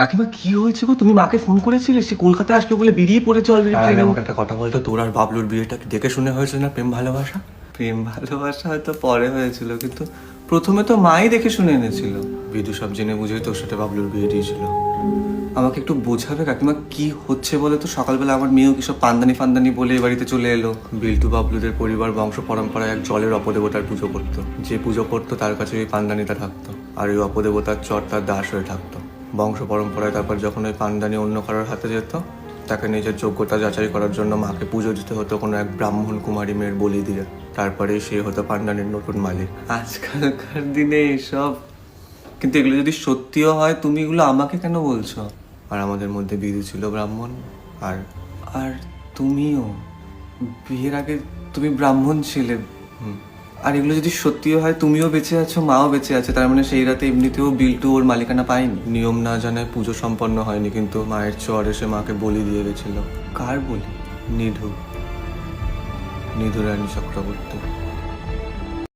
কাকিমা কি হয়েছে গো? তুমি মাকে ফোন করেছিলে? সে কলকাতায় আসবে বলে বেরিয়ে পড়েছে অলরেডি আর আমাকে একটা কথা বলতো তোর আর বাবলুর বিয়েটা দেখে শুনে হয়েছিল না প্রেম ভালোবাসা? প্রেম ভালোবাসা হয়তো পরে হয়েছিল কিন্তু প্রথমে তো মাই দেখে শুনে এনেছিল। বিদু সব জেনে বুঝেই তোর সাথে বাবলুর বিয়ে দিয়েছিল। আমাকে একটু বোঝাবে কাকিমা কি হচ্ছে বলে তো? সকালবেলা আমার মেয়েও কি সব পান্দানি ফান্দানি বলে এ বাড়িতে চলে এলো? বিল্টু বাবলুদের পরিবার বংশ পরম্পরায় এক জলের অপদেবতার পুজো করতো। যে পুজো করতো তার কাছে ওই পান্দানিটা থাকতো। আর ওই অপদেবতার চর তার দাস হয়ে থাকতো। বংশ পরম্পরায় তারপর যখন ওই পান্দানি অন্য কারোর হাতে যেত তাকে নিজের যোগ্যতা যাচাই করার জন্য মাকে পুজো দিতে হতো কোনো এক ব্রাহ্মণ কুমারী মেয়ের বলি দিয়ে। তারপরে সে হতো পান্ডানির নতুন মালিক। আজকালকার দিনে এসব। কিন্তু এগুলো যদি সত্যিও হয় তুমি এগুলো আমাকে কেন বলছো? আর আমাদের মধ্যে বিদু ছিল ব্রাহ্মণ আর আর তুমিও। বিয়ের আগে তুমি ব্রাহ্মণ ছিলে। হুম, আর এগুলো যদি সত্যিও হয়, তুমিও বেঁচে আছো, মাও বেঁচে আছে, তার মানে সেই রাতে এমনিতেও বিল্টু ওর মালিকানা পায়নি। নিয়ম না জানায় পুজো সম্পন্ন হয়নি, কিন্তু মায়ের চর এসে মাকে বলি দিয়ে গেছিল। কার বলি? নিধু। নিধু রানী চক্রবর্তী।